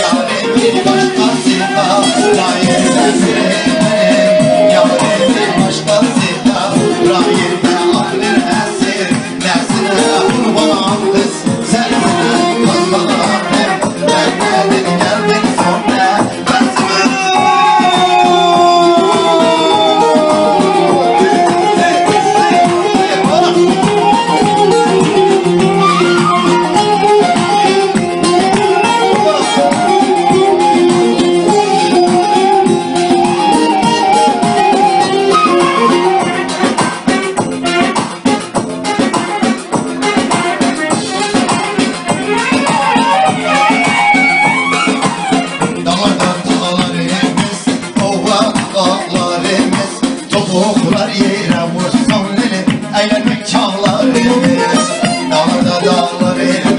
Yani bir başkasından da yetersin değmez Topuklar yere vursan lili Eğlenmek çağlar Dağda dağlar ele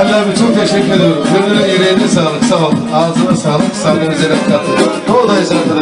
Halil abi çok teşekkür ediyorum. Gönlünün yüreğine sağlık, sağ ol. Ağzına sağlık, sabrınıza renk kattı. Doğudayız arkadaşlar.